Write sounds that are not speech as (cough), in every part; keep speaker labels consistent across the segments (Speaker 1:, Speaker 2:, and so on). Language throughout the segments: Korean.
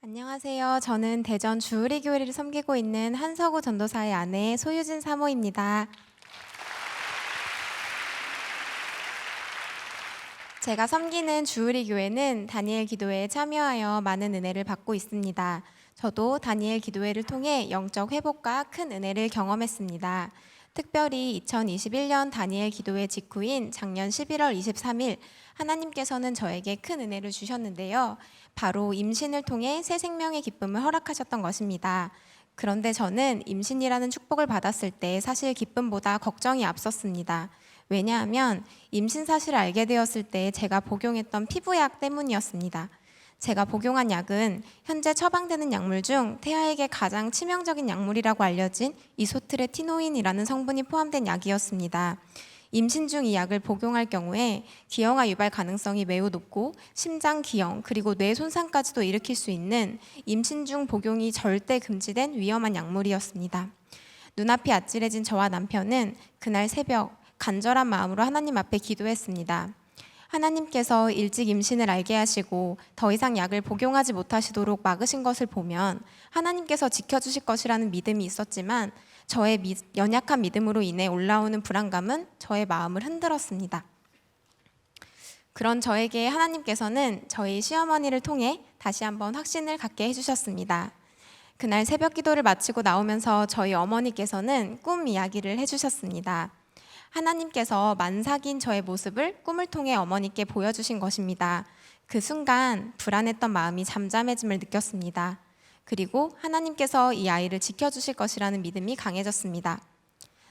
Speaker 1: 안녕하세요. 저는 대전 주우리 교회를 섬기고 있는 한서구 전도사의 아내 소유진 사모입니다. 제가 섬기는 주우리 교회는 다니엘 기도회에 참여하여 많은 은혜를 받고 있습니다. 저도 다니엘 기도회를 통해 영적 회복과 큰 은혜를 경험했습니다. 특별히 2021년 다니엘 기도회 직후인 작년 11월 23일 하나님께서는 저에게 큰 은혜를 주셨는데요. 바로 임신을 통해 새 생명의 기쁨을 허락하셨던 것입니다. 그런데 저는 임신이라는 축복을 받았을 때 사실 기쁨보다 걱정이 앞섰습니다. 왜냐하면 임신 사실을 알게 되었을 때 제가 복용했던 피부약 때문이었습니다. 제가 복용한 약은 현재 처방되는 약물 중 태아에게 가장 치명적인 약물이라고 알려진 이소트레티노인이라는 성분이 포함된 약이었습니다. 임신 중 이 약을 복용할 경우에 기형아 유발 가능성이 매우 높고 심장 기형 그리고 뇌 손상까지도 일으킬 수 있는 임신 중 복용이 절대 금지된 위험한 약물이었습니다. 눈앞이 아찔해진 저와 남편은 그날 새벽 간절한 마음으로 하나님 앞에 기도했습니다. 하나님께서 일찍 임신을 알게 하시고 더 이상 약을 복용하지 못하시도록 막으신 것을 보면 하나님께서 지켜주실 것이라는 믿음이 있었지만 저의 미- 연약한 믿음으로 인해 올라오는 불안감은 저의 마음을 흔들었습니다. 그런 저에게 하나님께서는 저희 시어머니를 통해 다시 한번 확신을 갖게 해주셨습니다. 그날 새벽 기도를 마치고 나오면서 저희 어머니께서는 꿈 이야기를 해주셨습니다. 하나님께서 만삭인 저의 모습을 꿈을 통해 어머니께 보여주신 것입니다. 그 순간 불안했던 마음이 잠잠해짐을 느꼈습니다. 그리고 하나님께서 이 아이를 지켜주실 것이라는 믿음이 강해졌습니다.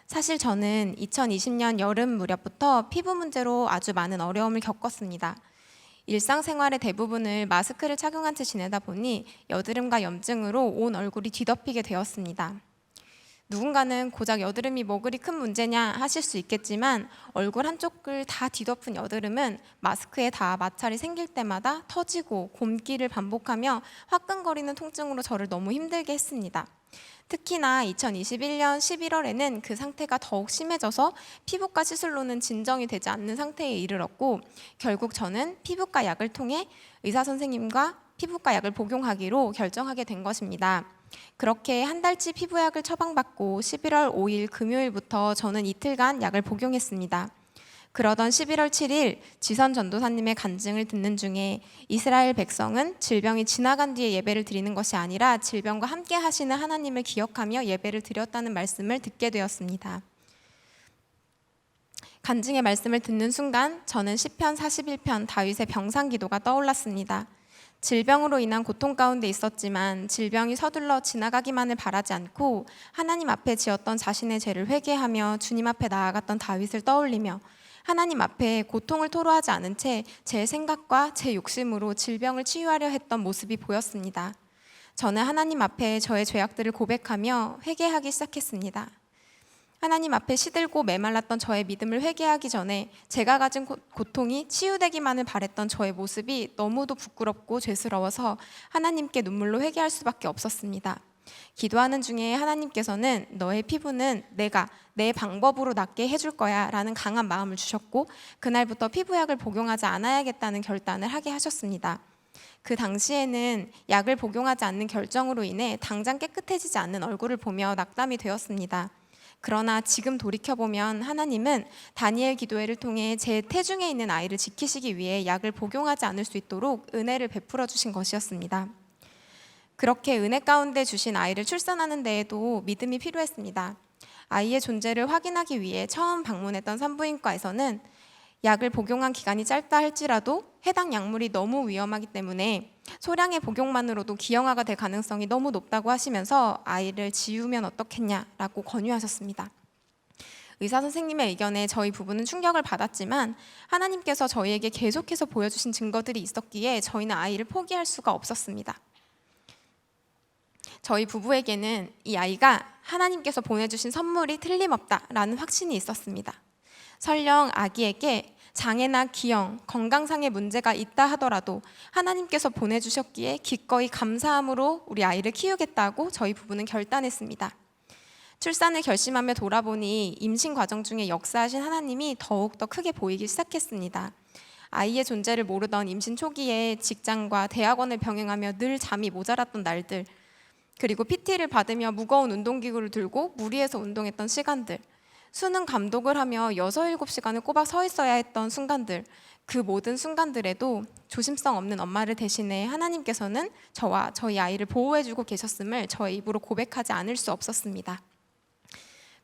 Speaker 1: 사실 저는 2020년 여름 무렵부터 피부 문제로 아주 많은 어려움을 겪었습니다. 일상생활의 대부분을 마스크를 착용한 채 지내다 보니 여드름과 염증으로 온 얼굴이 뒤덮이게 되었습니다. 누군가는 고작 여드름이 뭐 그리 큰 문제냐 하실 수 있겠지만 얼굴 한쪽을 다 뒤덮은 여드름은 마스크에 다 마찰이 생길 때마다 터지고 곰기를 반복하며 화끈거리는 통증으로 저를 너무 힘들게 했습니다. 특히나 2021년 11월에는 그 상태가 더욱 심해져서 피부과 시술로는 진정이 되지 않는 상태에 이르렀고 결국 저는 피부과 약을 통해 의사 선생님과 피부과 약을 복용하기로 결정하게 된 것입니다. 그렇게 한 달치 피부약을 처방받고 11월 5일 금요일부터 저는 이틀간 약을 복용했습니다. 그러던 11월 7일 지선 전도사님의 간증을 듣는 중에 이스라엘 백성은 질병이 지나간 뒤에 예배를 드리는 것이 아니라 질병과 함께 하시는 하나님을 기억하며 예배를 드렸다는 말씀을 듣게 되었습니다. 간증의 말씀을 듣는 순간 저는 시편 41편 다윗의 병상 기도가 떠올랐습니다. 질병으로 인한 고통 가운데 있었지만 질병이 서둘러 지나가기만을 바라지 않고 하나님 앞에 지었던 자신의 죄를 회개하며 주님 앞에 나아갔던 다윗을 떠올리며 하나님 앞에 고통을 토로하지 않은 채 제 생각과 제 욕심으로 질병을 치유하려 했던 모습이 보였습니다. 저는 하나님 앞에 저의 죄악들을 고백하며 회개하기 시작했습니다. 하나님 앞에 시들고 메말랐던 저의 믿음을 회개하기 전에 제가 가진 고- 고통이 치유되기만을 바랬던 저의 모습이 너무도 부끄럽고 죄스러워서 하나님께 눈물로 회개할 수밖에 없었습니다. 기도하는 중에 하나님께서는 너의 피부는 내가 내 방법으로 낫게 해줄 거야 라는 강한 마음을 주셨고 그날부터 피부약을 복용하지 않아야겠다는 결단을 하게 하셨습니다. 그 당시에는 약을 복용하지 않는 결정으로 인해 당장 깨끗해지지 않는 얼굴을 보며 낙담이 되었습니다. 그러나 지금 돌이켜보면 하나님은 다니엘 기도회를 통해 제 태중에 있는 아이를 지키시기 위해 약을 복용하지 않을 수 있도록 은혜를 베풀어 주신 것이었습니다. 그렇게 은혜 가운데 주신 아이를 출산하는 데에도 믿음이 필요했습니다. 아이의 존재를 확인하기 위해 처음 방문했던 산부인과에서는 약을 복용한 기간이 짧다 할지라도 해당 약물이 너무 위험하기 때문에 소량의 복용만으로도 기형아가 될 가능성이 너무 높다고 하시면서 아이를 지우면 어떻겠냐라고 권유하셨습니다. 의사 선생님의 의견에 저희 부부는 충격을 받았지만 하나님께서 저희에게 계속해서 보여주신 증거들이 있었기에 저희는 아이를 포기할 수가 없었습니다. 저희 부부에게는 이 아이가 하나님께서 보내주신 선물이 틀림없다라는 확신이 있었습니다. 설령 아기에게 장애나 기형, 건강상의 문제가 있다 하더라도 하나님께서 보내주셨기에 기꺼이 감사함으로 우리 아이를 키우겠다고 저희 부부는 결단했습니다. 출산을 결심하며 돌아보니 임신 과정 중에 역사하신 하나님이 더욱 더 크게 보이기 시작했습니다. 아이의 존재를 모르던 임신 초기에 직장과 대학원을 병행하며 늘 잠이 모자랐던 날들, 그리고 PT를 받으며 무거운 운동기구를 들고 무리해서 운동했던 시간들, 수능 감독을 하며 6, 7시간을 꼬박 서 있어야 했던 순간들, 그 모든 순간들에도 조심성 없는 엄마를 대신해 하나님께서는 저와 저희 아이를 보호해주고 계셨음을 저의 입으로 고백하지 않을 수 없었습니다.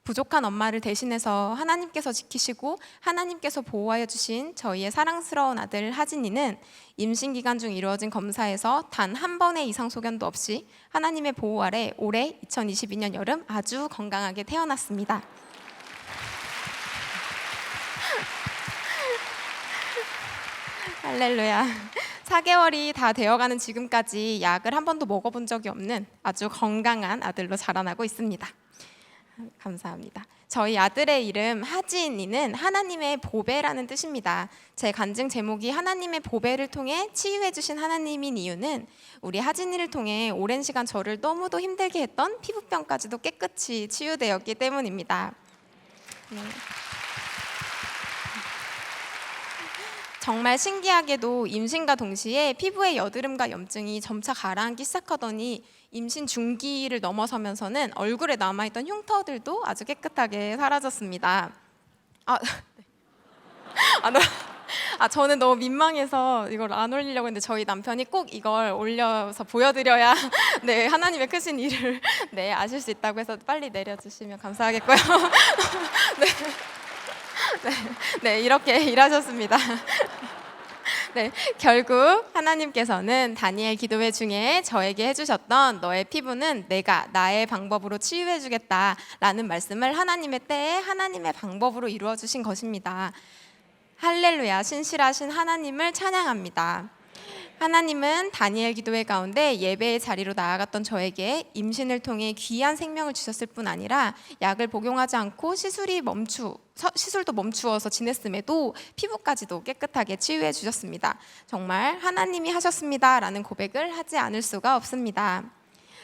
Speaker 1: 부족한 엄마를 대신해서 하나님께서 지키시고 하나님께서 보호하여 주신 저희의 사랑스러운 아들 하진이는 임신 기간 중 이루어진 검사에서 단 한 번의 이상 소견도 없이 하나님의 보호 아래 올해 2022년 여름 아주 건강하게 태어났습니다. 할렐루야. (laughs) 4개월이 다 되어가는 지금까지 약을 한 번도 먹어본 적이 없는 아주 건강한 아들로 자라나고 있습니다. 감사합니다. 저희 아들의 이름 하진이는 하나님의 보배라는 뜻입니다. 제 간증 제목이 하나님의 보배를 통해 치유해 주신 하나님인 이유는 우리 하진이를 통해 오랜 시간 저를 너무도 힘들게 했던 피부병까지도 깨끗이 치유되었기 때문입니다. 네. 정말 신기하게도 임신과 동시에 피부의 여드름과 염증이 점차 가라앉기 시작하더니 임신 중기를 넘어서면서는 얼굴에 남아있던 흉터들도 아주 깨끗하게 사라졌습니다. 아, (laughs) 네. 아, 너, 아 저는 너무 민망해서 이걸 안 올리려고 했는데 저희 남편이 꼭 이걸 올려서 보여드려야 (laughs) 네 하나님의 크신 일을 (laughs) 네 아실 수 있다고 해서 빨리 내려주시면 감사하겠고요. 네. 네, (laughs) 네, 이렇게 일하셨습니다. (laughs) 네, 결국 하나님께서는 다니엘 기도회 중에 저에게 해주셨던 너의 피부는 내가 나의 방법으로 치유해주겠다라는 말씀을 하나님의 때에 하나님의 방법으로 이루어 주신 것입니다. 할렐루야, 신실하신 하나님을 찬양합니다. 하나님은 다니엘 기도회 가운데 예배의 자리로 나아갔던 저에게 임신을 통해 귀한 생명을 주셨을 뿐 아니라 약을 복용하지 않고 시술이 멈추 서- 시술도 멈추어서 지냈음에도 피부까지도 깨끗하게 치유해 주셨습니다. 정말 하나님이 하셨습니다라는 고백을 하지 않을 수가 없습니다.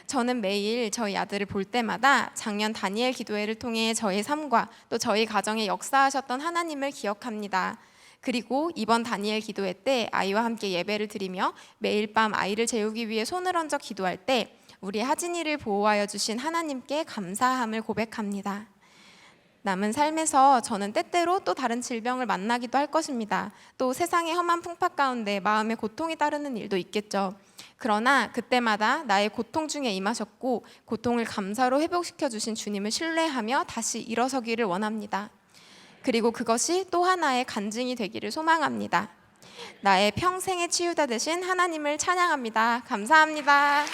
Speaker 1: 저는 매일 저희 아들을 볼 때마다 작년 다니엘 기도회를 통해 저의 삶과 또 저희 가정에 역사하셨던 하나님을 기억합니다. 그리고 이번 다니엘 기도회 때 아이와 함께 예배를 드리며 매일 밤 아이를 재우기 위해 손을 얹어 기도할 때 우리 하진이를 보호하여 주신 하나님께 감사함을 고백합니다. 남은 삶에서 저는 때때로 또 다른 질병을 만나기도 할 것입니다. 또 세상의 험한 풍파 가운데 마음의 고통이 따르는 일도 있겠죠. 그러나 그때마다 나의 고통 중에 임하셨고 고통을 감사로 회복시켜 주신 주님을 신뢰하며 다시 일어서기를 원합니다. 그리고 그것이 또 하나의 간증이 되기를 소망합니다. 나의 평생의 치유자 되신 하나님을 찬양합니다. 감사합니다.